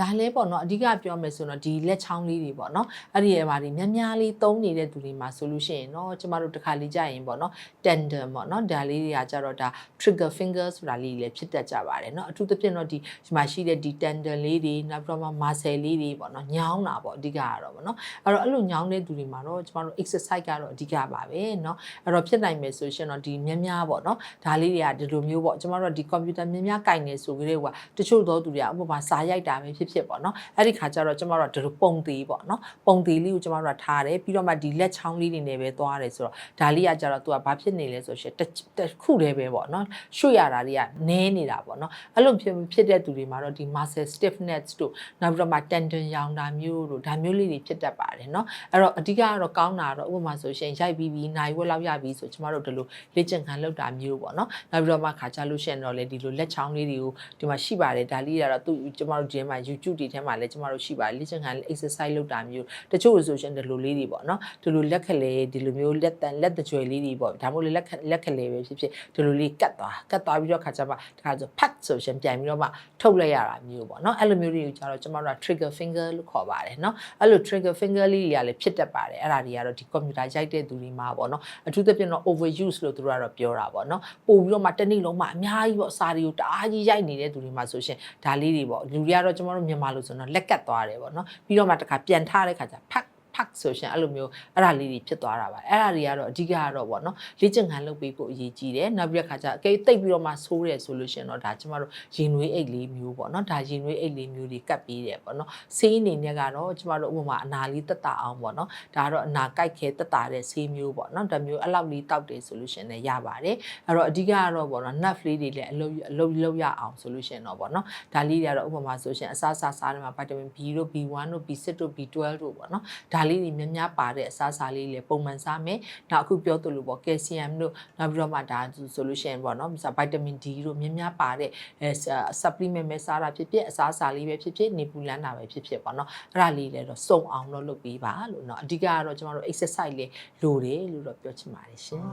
ဒါလဲပေါ့နော်အဓိကပြောမယ်ဆိုတော့ဒီလက်ချောင်းလေးတွေပေါ့နော်အဲ့ဒီအရာတွေများများလေးသုံးနေတဲ့သူတွေမှာဆိုလို့ရှိရင်နော်ကျမတို့တစ်ခါလေးကြရင်ပေါ့နော် tender ပေါ့နော်ဒါလေးတွေကကြတော့ဒါ trigger finger ဆိုတာလေးလည်းဖြစ်တတ်ကြပါတယ်နော်အထူးသဖြင့်တော့ဒီဒီမှာရှိတဲ့ဒီ tender လေးတွေနောက်ပြီးတော့မှ muscle လေးတွေပေါ့နော်ညောင်းတာပေါ့အဓိကကတော့ပေါ့နော်အဲ့တော့အဲ့လိုညောင်းတဲ့သူတွေမှာတော့ကျမတို့ exercise ကတော့အဓိကပါပဲနော်အဲ့တော့ဖြစ်နိုင်မယ်ဆိုရှင်တော့ဒီများများပေါ့နော်ဒါလေးတွေကဒီလိုမျိုးပေါ့ကျမတို့ကဒီ computer များများကင်နေဆိုကြတဲ့ဟိုကတချို့သောသူတွေကဥပမာစာရိုက်တာပဲဖြစ်ဖြစ်ပေါ့နော်အဲ့ဒီခါကျတော့ကျမတို့ကဒီလိုပုံသေးပေါ့နော်ပုံသေးလေးကိုကျမတို့ကထားတယ်ပြီးတော့မှဒီလက်ချောင်းလေးတွေနဲ့ပဲသွားတယ်ဆိုတော့ဒါလေးကကျတော့သူကဘာဖြစ်နေလဲဆိုရှင်တစ်တစ်ခုတည်းပဲပေါ့နော်ရွှေ့ရတာတွေကနည်းနေတာပေါ့နော်အဲ့လိုဖြစ်ဖြစ်တဲ့သူတွေမှာတော့ဒီ muscle stiffness တို့နောက်ပြီးတော့မှ tendon ရောင်တာမျိုးတို့ဒါမျိုးလေးတွေဖြစ်တတ်ပါတယ်နော်အဲ့တော့အဓိကကတော့ကောင်းတာတော့ဥပမာဆိုရှင်ရိုက်ပြီးပြီးနိုင်ဝက်လောက်ရပြီးဆိုကျမတို့ဒီလိုလေ့ကျင့်ခန်းလုပ်တာမျိုးပေါ့နော်နောက်ပြီးတော့မှခါကြလို့ရှိရင်တော့လေဒီလိုလက်ချောင်းလေးတွေကိုဒီမှာရှိပါတယ်ဒါလေးတွေကတော့သူကျမတို့ဒီမှာ YouTube တွေထဲမှာလည်းကျမတို့ရှိပါတယ်လေ့ကျင့်ခန်း exercise လုပ်တာမျိုးတချို့ဆိုရှင်ဒီလိုလေးတွေပေါ့နော်ဒီလိုလက်ခလေဒီလိုမျိုးလက်တန်လက်တကြွယ်လေးတွေပေါ့ဒါမှမဟုတ်လက်ခလက်ခလေပဲဖြစ်ဖြစ်ဒီလိုလေးကတ်သွားကတ်သွားပြီးတော့ခါကြမှာတခါဆိုဖတ်ဆိုရှင်ပြန်ပြီးတော့မှထုတ်လိုက်ရတာမျိုးပေါ့နော်အဲ့လိုမျိုးတွေကိုကျတော့ကျမတို့က trigger finger လို့ခေါ်ပါတယ်နော်အဲ့လို trigger finger လေးတွေကလည်းဖြစ်တတ်ပါတယ်အဲ့ဒါတွေကတော့ဒီ computer ရိုက်တဲ့သူတွေမှာပေါ့နော်အထူးသဖြင့်တော့ overuse လို့သူတို့ကတော့ပြောတာပေါ့နော်ပို့ပြီးတော့မှတစ်နေ့လုံးမှအများကြီးပေါ့စာတွေကိုတအားကြီးရိုက်နေတဲ့သူတွေမှာဆိုရှင်ဒါလေးတွေပေါ့လူတွေကတော့ကျမတို့မြန်မာလို့ဆိုတော့လက်ကတ်သွားတယ်ပေါ့နော်ပြီးတော့မှတခါပြန်ထားတဲ့ခါကျဖတ် ဖတ်ဆိုရှင်အဲ့လိုမျိုးအဲ့ဒါလေးတွေဖြစ်သွားတာပါအဲ့ဒါတွေကတော့အဓိကကတော့ဗောနော်လေ့ကျင့်ခန်းလုပ်ပေးဖို့အရေးကြီးတယ်နောက်ပြီးတဲ့ခါကျအကဲတိတ်ပြီးတော့မှဆိုးတယ်ဆိုလို့ရှင်တော့ဒါကျမတို့ရင်နွေးအိတ်လေးမျိုးပေါ့နော်ဒါရင်နွေးအိတ်လေးမျိုးတွေကတ်ပေးတယ်ပေါ့နော်ဆေးအနေနဲ့ကတော့ကျမတို့ဥပမာအနာလေးတက်တာအောင်ပေါ့နော်ဒါကတော့အနာကြိုက်ခဲတက်တာတဲ့ဆေးမျိုးပေါ့နော်ဒါမျိုးအဲ့လောက်လေးတောက်တယ်ဆိုလို့ရှင်လည်းရပါတယ်အဲ့တော့အဓိကကတော့ဗောနော် nut လေးတွေလည်းအလုပ်အလုပ်လုပ်ရအောင်ဆိုလို့ရှင်တော့ဗောနော်ဒါလေးတွေကတော့ဥပမာဆိုရှင်အစားအစာစားတယ်မှာ vitamin B တို့ B1 တို့ B6 တို့ B12 တို့ပေါ့နော်ဒါလေးတွေများများပါတဲ့အစားအစာလေးတွေပုံမှန်စားမယ်နောက်အခုပြောသလိုပေါ့ကယ်ဆီယမ်တို့နောက်ပြီးတော့မှဒါဆိုလို့ရှိရင်ပေါ့နော်ဗီတာမင် D တို့များများပါတဲ့အဲ supplement ပဲစားတာဖြစ်ဖြစ်အစားအစာလေးပဲဖြစ်ဖြစ်နေပူလန်းတာပဲဖြစ်ဖြစ်ပေါ့နော်အဲ့ဒါလေးလည်းတော့စုံအောင်တော့လုပ်ပေးပါလို့เนาะအဓိကကတော့ကျမတို့ exercise လေးလိုတယ်လို့တော့ပြောချင်ပါတယ်ရှင်